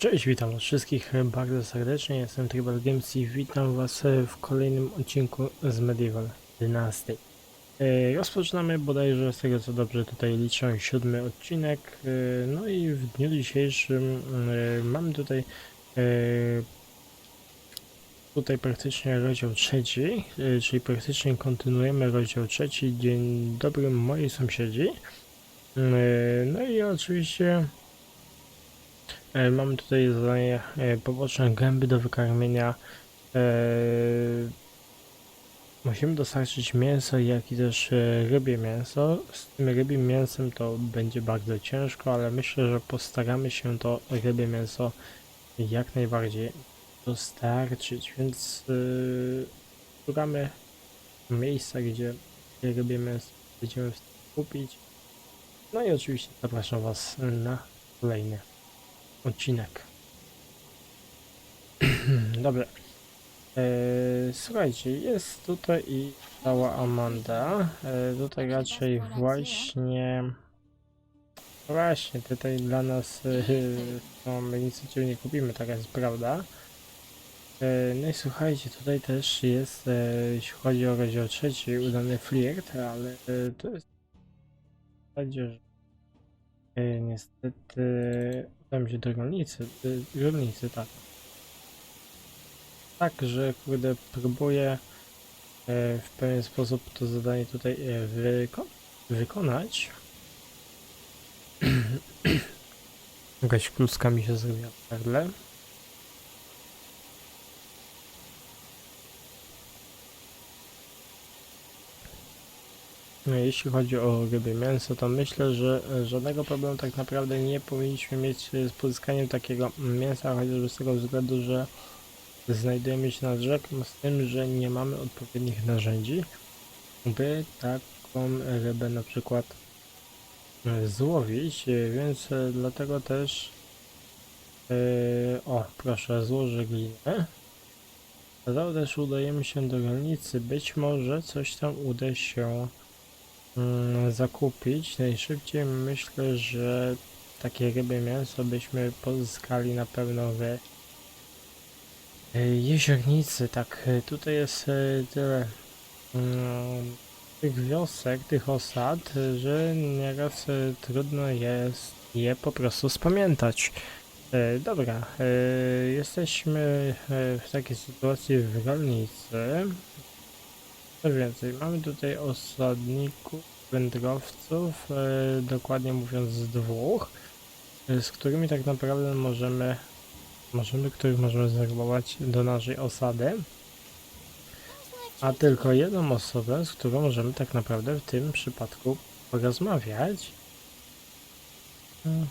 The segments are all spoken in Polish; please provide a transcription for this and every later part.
Cześć, witam was wszystkich bardzo serdecznie, jestem Tribal Games i witam was w kolejnym odcinku z Medieval Dynasty. E, Rozpoczynamy bodajże z tego co dobrze tutaj liczę siódmy odcinek, e, no i w dniu dzisiejszym e, mamy tutaj tutaj praktycznie rozdział trzeci, czyli praktycznie kontynuujemy rozdział trzeci, dzień dobry moi sąsiedzi. No i oczywiście Mamy tutaj zadanie e, poboczne gęby do wykarmienia. E, Musimy dostarczyć mięso, jak i też e, rybie mięso. Z tym rybim mięsem to będzie bardzo ciężko, ale myślę, że postaramy się to rybie mięso jak najbardziej dostarczyć, więc szukamy miejsca, gdzie rybie mięso będziemy kupić. No i oczywiście zapraszam Was na kolejny odcinek. Dobra. Eee, słuchajcie, jest tutaj i cała Amanda. Eee, tutaj raczej właśnie... Właśnie, tutaj dla nas e, no, my nic nie kupimy, taka jest prawda. E, No i słuchajcie, tutaj też jest, e, jeśli chodzi o rozdział trzeci, udany flirt, ale e, to jest w zasadzie, że e, niestety udam się do rolnicy, e, rolnicy, tak. Tak, że kurde, próbuję e, w pewien sposób to zadanie tutaj e, wyko wykonać. Jakaś kluska mi się zrobiła w gardle. Jeśli chodzi o ryby mięso, to myślę, że e, żadnego problemu tak naprawdę nie powinniśmy mieć e, z pozyskaniem takiego mięsa, chociażby z tego względu, że znajdujemy się nad rzeką, z tym, że nie mamy odpowiednich narzędzi, by taką rybę na przykład e, złowić, więc dlatego też o, proszę, złożę glinę. Dlatego też udajemy się do rolnicy. Być może coś tam uda się zakupić. Najszybciej myślę, że takie ryby mięso byśmy pozyskali na pewno w e, jeziornicy. Tak, e, tutaj jest e, tyle mm, tych wiosek, tych osad, że nieraz trudno jest je po prostu spamiętać. Dobra, jesteśmy w takiej sytuacji w rolnicy. Co więcej, mamy tutaj osadników, wędrowców, e, dokładnie mówiąc dwóch, e, z którymi tak naprawdę możemy, możemy, których możemy zwerbować do naszej osady. A tylko jedną osobę, z którą możemy tak naprawdę w tym przypadku porozmawiać. Hmm.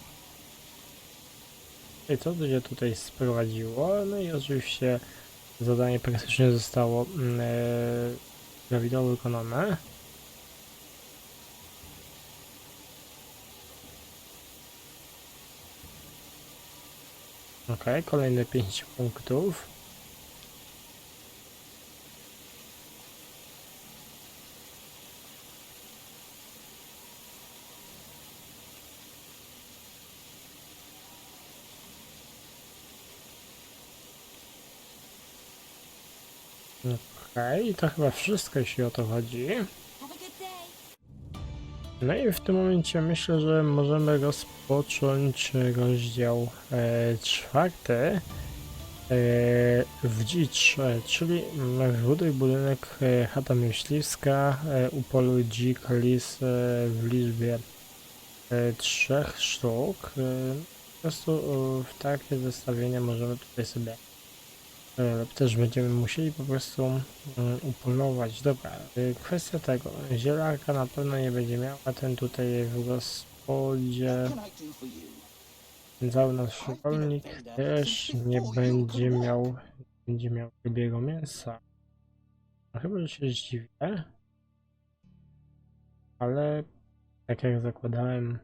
I co się tutaj sprowadziło? No i oczywiście zadanie praktycznie zostało e, prawidłowo wykonane. Ok, kolejne 5 punktów. Okej, to chyba wszystko, jeśli o to chodzi. No i w tym momencie myślę, że możemy rozpocząć rozdział e, czwarty e, w dzicz, e, czyli wybuduj budynek e, chata myśliwska, e, upoluj dzik lis e, w liczbie e, trzech sztuk. E, po prostu e, w takie zestawienia możemy tutaj sobie też będziemy musieli po prostu mm, upolować. Dobra, y, kwestia tego. Zielarka na pewno nie będzie miała, ten tutaj w gospodzie, nasz rolnik też nie będzie miał, będzie miał rybiego mięsa. No, chyba, że się zdziwię. Ale tak jak zakładałem,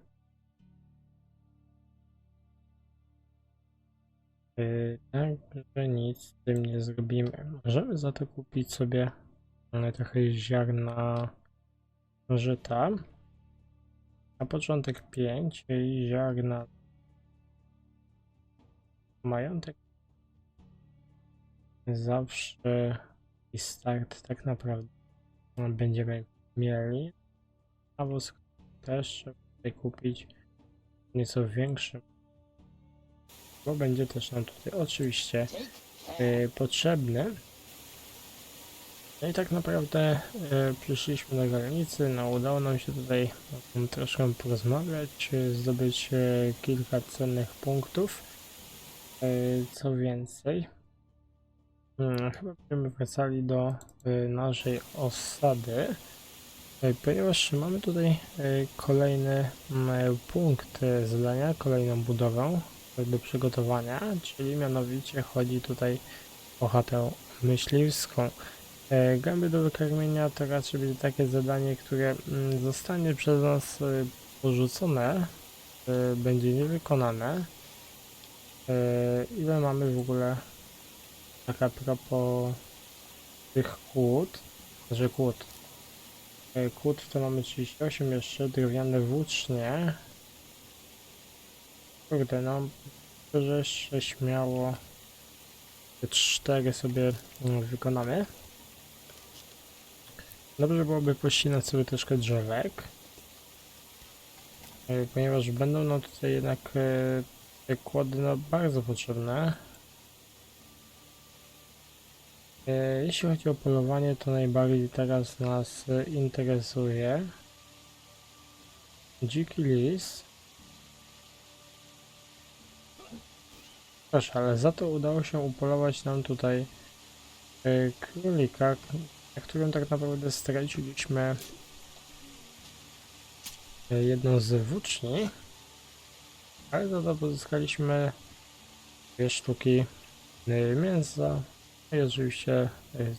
Także nic z tym nie zrobimy. Możemy za to kupić sobie e, trochę ziarna żyta. Na początek 5 i ziarna majątek zawsze i start tak naprawdę będziemy mieli. A wóz też trzeba kupić nieco większy. Bo będzie też nam tutaj oczywiście y, potrzebny. No i tak naprawdę y, przyszliśmy do granicy, no udało nam się tutaj mm, troszkę porozmawiać, y, zdobyć y, kilka cennych punktów. Y, co więcej, mm, chyba będziemy wracali do y, naszej osady, y, ponieważ mamy tutaj y, kolejny punkt y, zadania, kolejną budowę y, do przygotowania, czyli mianowicie chodzi tutaj o chatę myśliwską. E, Gęby do wykarmienia to raczej będzie takie zadanie, które mm, zostanie przez nas e, porzucone, e, będzie niewykonane. Ile mamy w ogóle tak a propos tych kłód, że kłód. E, Kłód to mamy 38 jeszcze, drewniane włócznie. Kurde, no, to że jeszcze śmiało te cztery sobie mm, wykonamy. Dobrze byłoby pościnać sobie troszkę drzewek. e, Ponieważ będą nam tutaj jednak e, te kłody no, bardzo potrzebne. E, Jeśli chodzi o polowanie, to najbardziej teraz nas interesuje dziki lis. Proszę, ale za to udało się upolować nam tutaj e, królika, na którym tak naprawdę straciliśmy e, jedną z włóczni, ale za to pozyskaliśmy dwie sztuki e, mięsa i oczywiście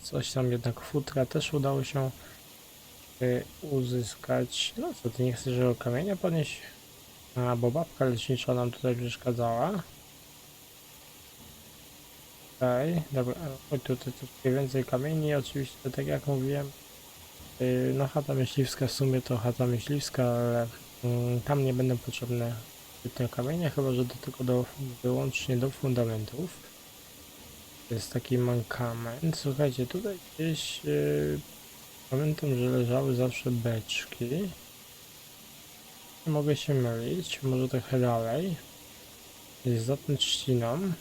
coś tam jednak futra też udało się uzyskać. No co, ty nie chcesz kamienia podnieść? A, bo babka lecznicza nam tutaj przeszkadzała. Okej, dobra, chodź tutaj troszkę więcej kamieni, oczywiście tak jak mówiłem, yy, no chata myśliwska w sumie to chata myśliwska, ale mm, tam nie będą potrzebne te kamienie, chyba że do tylko do, wyłącznie do fundamentów. To jest taki mankament. Słuchajcie, tutaj gdzieś yy, pamiętam, że leżały zawsze beczki. Mogę się mylić, może trochę dalej. Jest za tym trzciną.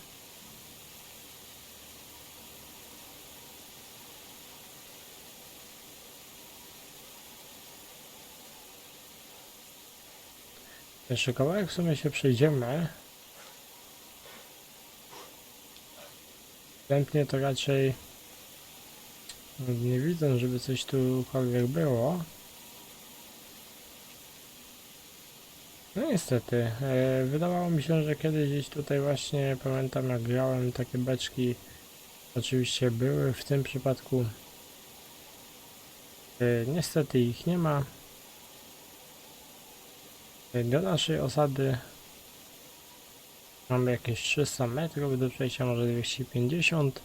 Jeszcze kawałek w sumie się przejdziemy. Wstępnie to raczej nie widzę, żeby coś tukolwiek było. No niestety, e, wydawało mi się, że kiedyś gdzieś tutaj właśnie pamiętam jak grałem takie beczki oczywiście były, w tym przypadku e, niestety ich nie ma. Do naszej osady mamy jakieś 300 metrów, do przejścia może 250.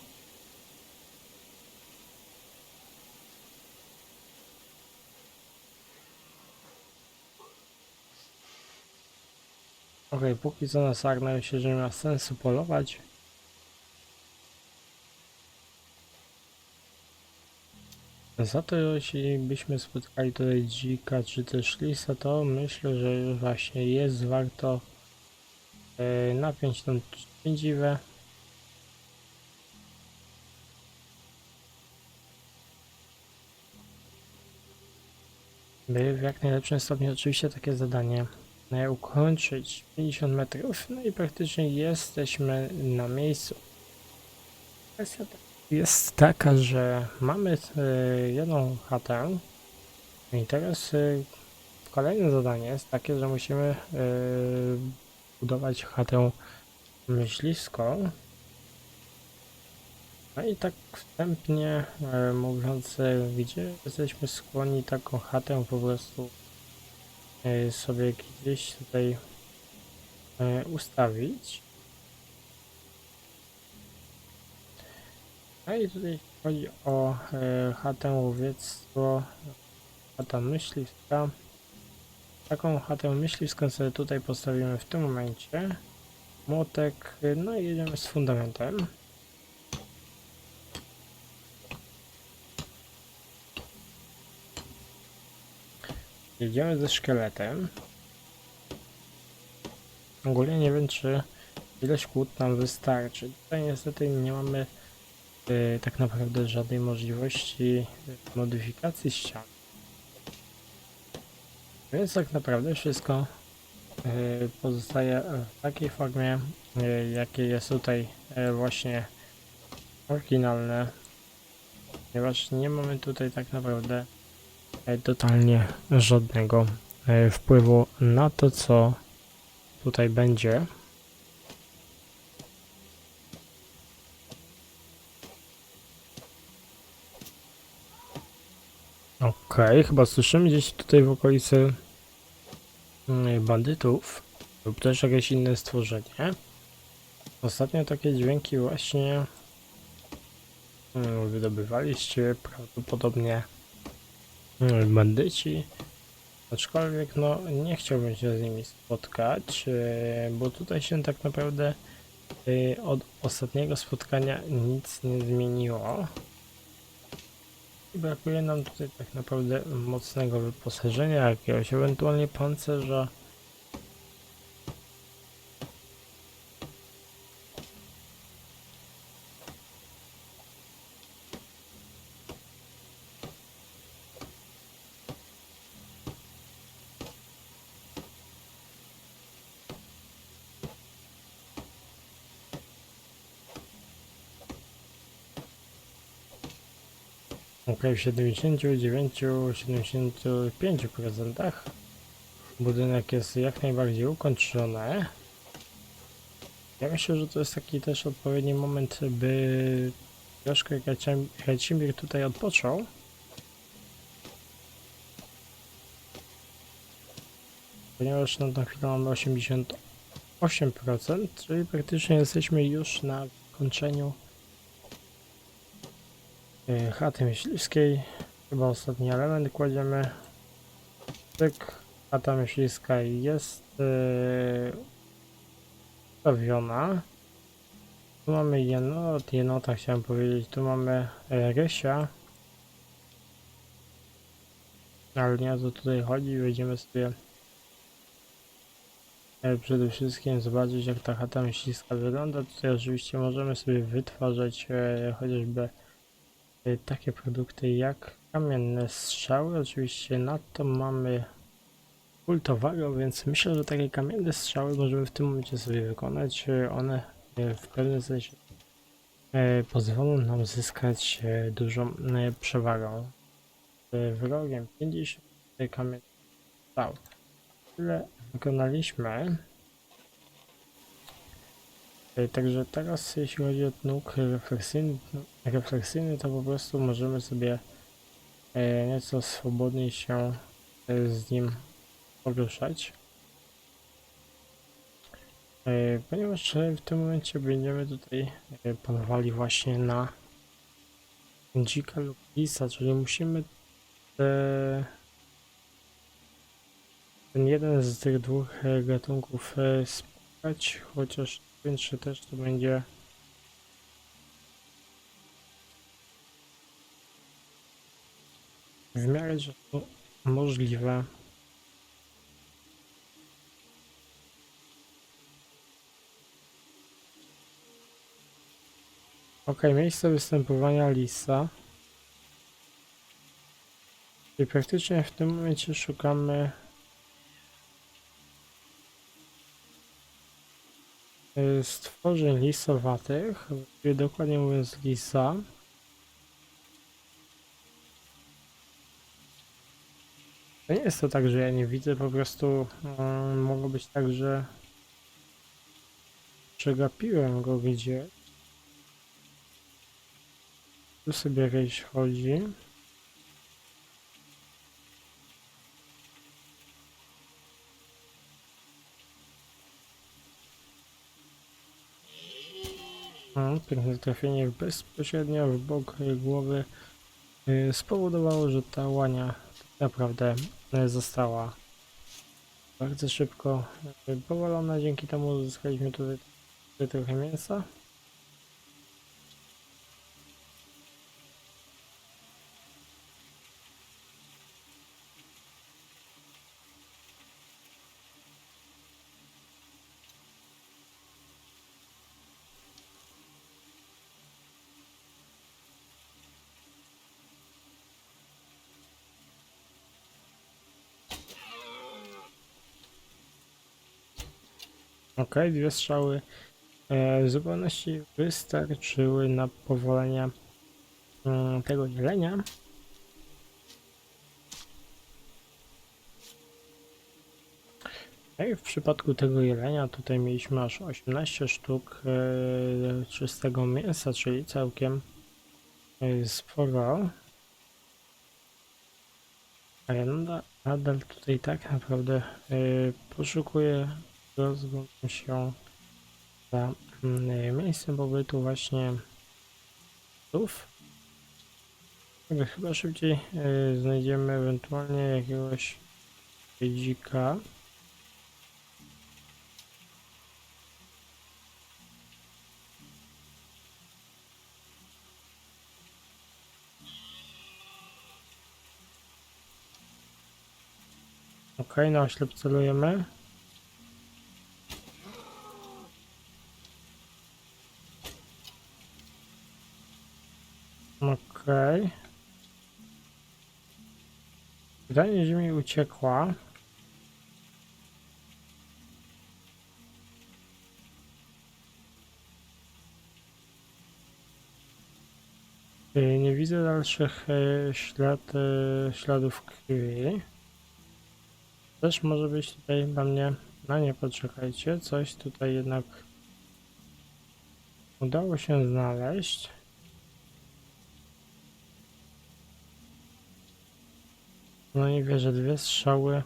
Ok, póki co na sarnę się, że nie ma sensu polować. Za to jeśli byśmy spotkali tutaj dzika czy też lisa, to myślę, że właśnie jest warto e, napiąć tą dziwę. By w jak najlepszym stopniu oczywiście takie zadanie e, ukończyć 50 metrów, no i praktycznie jesteśmy na miejscu. Kwestia jest taka, że mamy e, jedną chatę i teraz e, kolejne zadanie jest takie, że musimy e, budować chatę myśliwską. No i tak wstępnie mówiąc, gdzie jesteśmy skłonni taką chatę po prostu sobie gdzieś tutaj ustawić. No i tutaj chodzi o e, chatę łowiectwo, chata myśliwska. Taką chatę myśliwską sobie tutaj postawimy w tym momencie. młotek, no i jedziemy z fundamentem. Jedziemy ze szkieletem. Ogólnie nie wiem, czy ilość kłód nam wystarczy. Tutaj niestety nie mamy tak naprawdę żadnej możliwości y, modyfikacji ścian. Więc tak naprawdę wszystko y, pozostaje w takiej formie, y, jakie jest tutaj y, właśnie oryginalne. Ponieważ nie mamy tutaj tak naprawdę y, totalnie żadnego y, wpływu na to, co tutaj będzie. Okej, chyba słyszymy gdzieś tutaj w okolicy mm, bandytów lub też jakieś inne stworzenie. Ostatnio takie dźwięki właśnie mm, wydobywaliście prawdopodobnie mm, bandyci. Aczkolwiek no nie chciałbym się z nimi spotkać, e, bo tutaj się tak naprawdę e, od ostatniego spotkania nic nie zmieniło. Brakuje nam tutaj tak naprawdę mocnego wyposażenia jakiegoś, ewentualnie pancerza. W 79-75% budynek jest jak najbardziej ukończony. Ja myślę, że to jest taki też odpowiedni moment, by troszkę Kacimir tutaj odpoczął. Ponieważ na tą chwilę mamy 88%, czyli praktycznie jesteśmy już na kończeniu chaty myśliwskiej. Chyba ostatni element kładziemy. Tyk. Chata myśliwska jest yy, ustawiona. Tu mamy jenot, jenota chciałem powiedzieć. Tu mamy e, Rysia. Ale nie o to tutaj chodzi. Wejdziemy sobie e, przede wszystkim zobaczyć jak ta chata myśliwska wygląda. Tutaj oczywiście możemy sobie wytwarzać chociażby y, takie produkty jak kamienne strzały. Oczywiście nadto mamy kultowego, więc myślę, że takie kamienne strzały możemy w tym momencie sobie wykonać. Y, One y, w pewnym sensie y, pozwolą nam zyskać y, dużą y, przewagę. Y, Wrogiem 50 kamiennych strzał. Tyle wykonaliśmy. Także teraz jeśli chodzi o nóg refleksyjny, refleksyjny to po prostu możemy sobie e, nieco swobodniej się e, z nim poruszać. E, Ponieważ w tym momencie będziemy tutaj panowali właśnie na dzika lub lisa, czyli musimy te, ten jeden z tych dwóch gatunków spotkać, chociaż czy też to będzie w miarę to możliwe. Ok, miejsce występowania lisa. I praktycznie w tym momencie szukamy stworzeń lisowatych, dokładnie mówiąc lisa. To nie jest to tak, że ja nie widzę, po prostu um, mogło być tak, że przegapiłem go gdzie. Tu sobie jakieś chodzi. Piękne trafienie bezpośrednio w bok głowy y, spowodowało, że ta łania naprawdę y, została bardzo szybko y, powalona. Dzięki temu uzyskaliśmy Tutaj trochę mięsa. Ok, dwie strzały e, w zupełności wystarczyły na powolenie mm, tego jelenia. No i w przypadku tego jelenia tutaj mieliśmy aż 18 sztuk e, czystego mięsa, czyli całkiem e, sporo. A ja nadal, nadal tutaj tak naprawdę e, poszukuję rozglądam się za mm, miejscem pobytu właśnie psów. Chyba szybciej y, znajdziemy ewentualnie jakiegoś dzika. Okej, na oślep celujemy. Okej. Wydanie ziemi uciekła. Y, Nie widzę dalszych y, ślad, y, śladów krwi. Też może być tutaj dla mnie... No nie, poczekajcie. Coś tutaj jednak udało się znaleźć. No i wierzę, dwie strzały.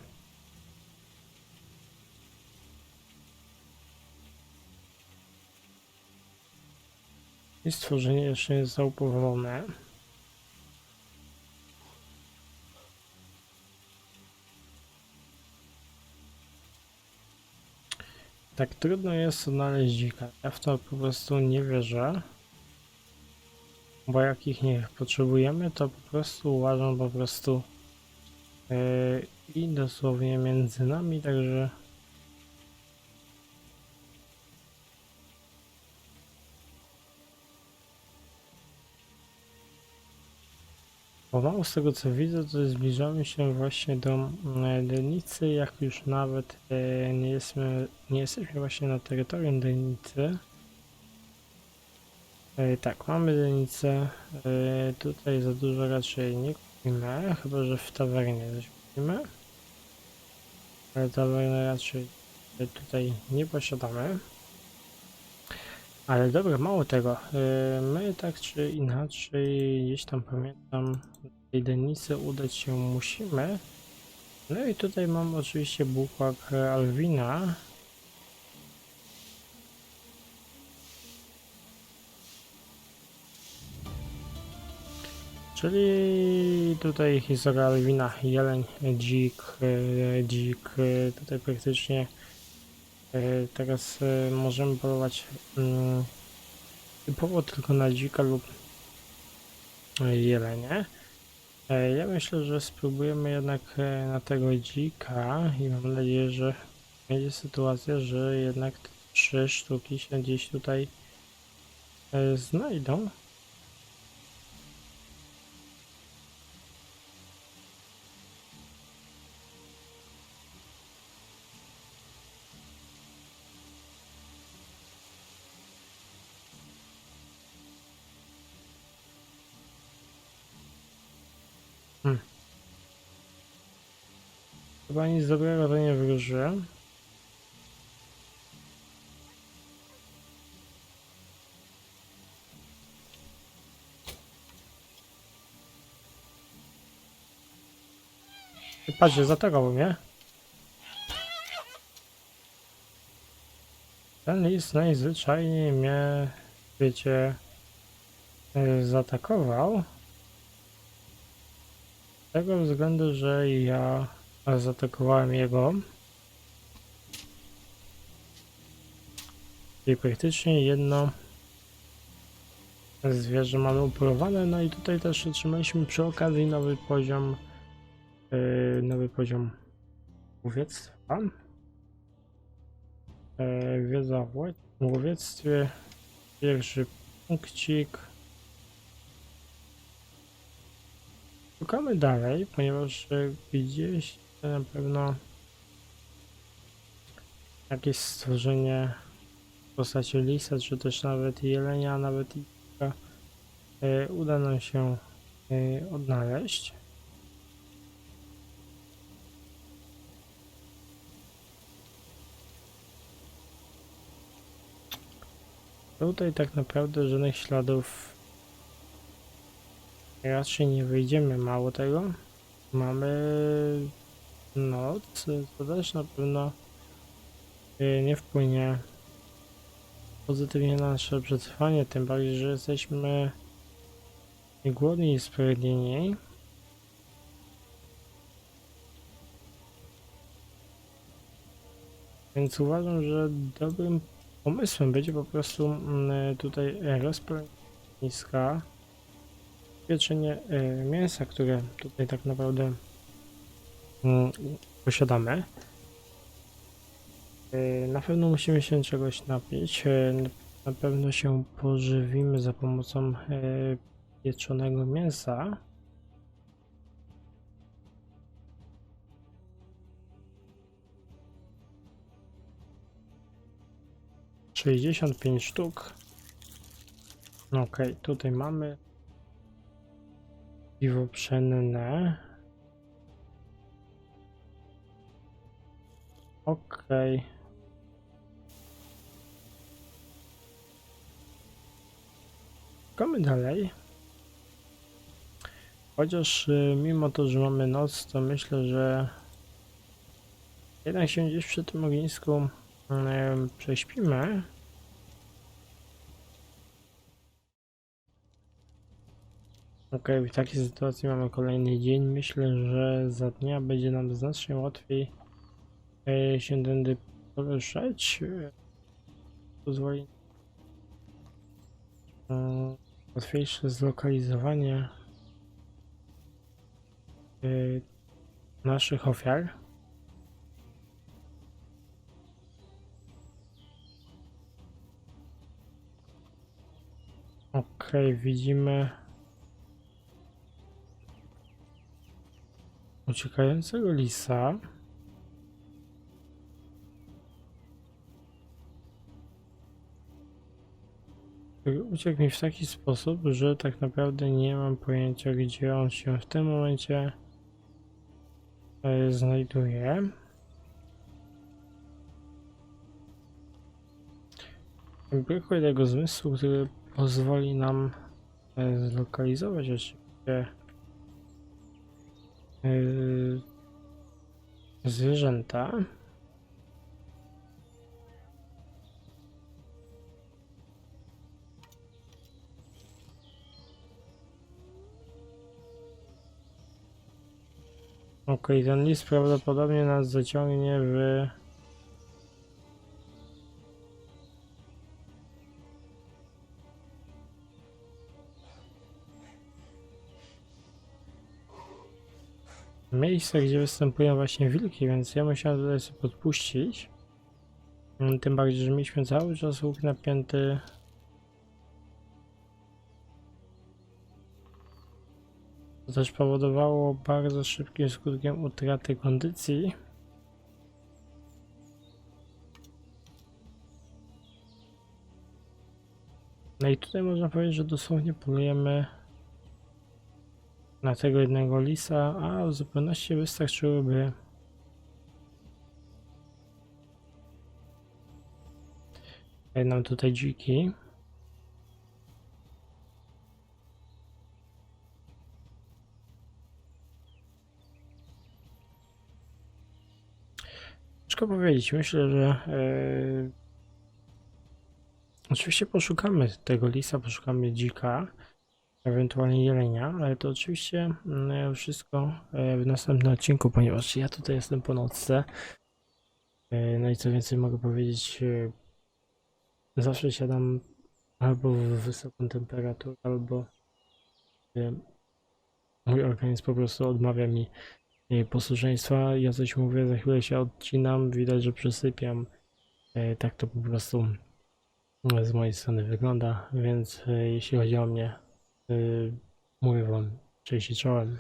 I stworzenie jeszcze nie zostało powolone. Tak trudno jest znaleźć dzika. Ja w to po prostu nie wierzę. Bo jak ich nie potrzebujemy, to po prostu uważam po prostu I dosłownie między nami, także Pomału z tego co widzę, to zbliżamy się właśnie do e, Denicy, jak już nawet e, nie, jesteśmy, nie jesteśmy właśnie na terytorium Denicy. E, Tak, mamy Denicę, E, tutaj za dużo raczej nie kupimy, chyba że w tawernie coś kupimy. Ale tawerny raczej tutaj nie posiadamy. Ale dobra, mało tego. yy, My tak czy inaczej, gdzieś tam pamiętam, tej Denicy udać się musimy. No i tutaj mam oczywiście bukłak Alwina. Czyli tutaj historia Alwina, jeleń, dzik, e, dzik, e, tutaj praktycznie e, teraz możemy polować mm, typowo tylko na dzika lub jelenie. Ja myślę, że spróbujemy jednak na tego dzika i mam nadzieję, że będzie sytuacja, że jednak trzy sztuki się gdzieś tutaj znajdą. Chyba nic dobrego to nie wróży. Ty Patrzcie, zaatakował mnie. Ten list najzwyczajniej mnie, wiecie, y, zaatakował. Z tego względu, że ja zaatakowałem jego. Czyli praktycznie jedno zwierzę mamy upolowane, no i tutaj też otrzymaliśmy przy okazji nowy poziom, yy, nowy poziom łowiectwa. Yy, wiedza o ło- łowiectwie, pierwszy punkcik. Szukamy dalej, ponieważ gdzieś na pewno jakieś stworzenie w postaci lisa, czy też nawet jelenia, nawet i e, uda nam się e, odnaleźć. Tutaj tak naprawdę żadnych śladów raczej nie wyjdziemy. Mało tego, mamy noc, co też na pewno e, nie wpłynie pozytywnie na nasze przetrwanie, tym bardziej, że jesteśmy głodni i spragnieni. Więc uważam, że dobrym pomysłem będzie po prostu mm, tutaj rozprowadzniska, pieczenie e, mięsa, które tutaj tak naprawdę posiadamy. E, Na pewno musimy się czegoś napić. e, na- pewno się pożywimy za pomocą e, pieczonego mięsa. Sześćdziesiąt pięć sztuk. Ok, tutaj mamy piwo pszenne. Okej. Szukamy dalej. Chociaż y, mimo to, że mamy noc, to myślę, że jednak się gdzieś przy tym ognisku y, prześpimy. Okej, w takiej sytuacji mamy kolejny dzień. Myślę, że za dnia będzie nam znacznie łatwiej się tędy poruszać. E, Pozwoli e, łatwiejsze zlokalizowanie e, naszych ofiar. Okej, widzimy uciekającego lisa. Uciekł mi w taki sposób, że tak naprawdę nie mam pojęcia, gdzie on się w tym momencie e, znajduje. Brakuje tego zmysłu, który pozwoli nam e, zlokalizować oczywiście e, zwierzęta. Okej, ten list prawdopodobnie nas zaciągnie w... Miejsce, gdzie występują właśnie wilki, więc ja musiałem tutaj sobie podpuścić. Tym bardziej, że mieliśmy cały czas łuk napięty. Też powodowało bardzo szybkim skutkiem utraty kondycji. No i tutaj można powiedzieć, że dosłownie polujemy na tego jednego lisa, a w zupełności wystarczyłyby nam tutaj dziki. Ciężko powiedzieć. Myślę, że e, oczywiście poszukamy tego lisa, poszukamy dzika, ewentualnie jelenia, ale to oczywiście mm, wszystko e, w następnym odcinku, ponieważ ja tutaj jestem po nocce. E, no i co więcej mogę powiedzieć, e, zawsze siadam albo w wysoką temperaturę, albo mój organizm po prostu odmawia mi y, posłuszeństwa. Ja coś mówię, za chwilę się odcinam, widać, że przysypiam. Y, Tak to po prostu z mojej strony wygląda, więc y, jeśli chodzi o mnie, mówię wam cześć i czołem.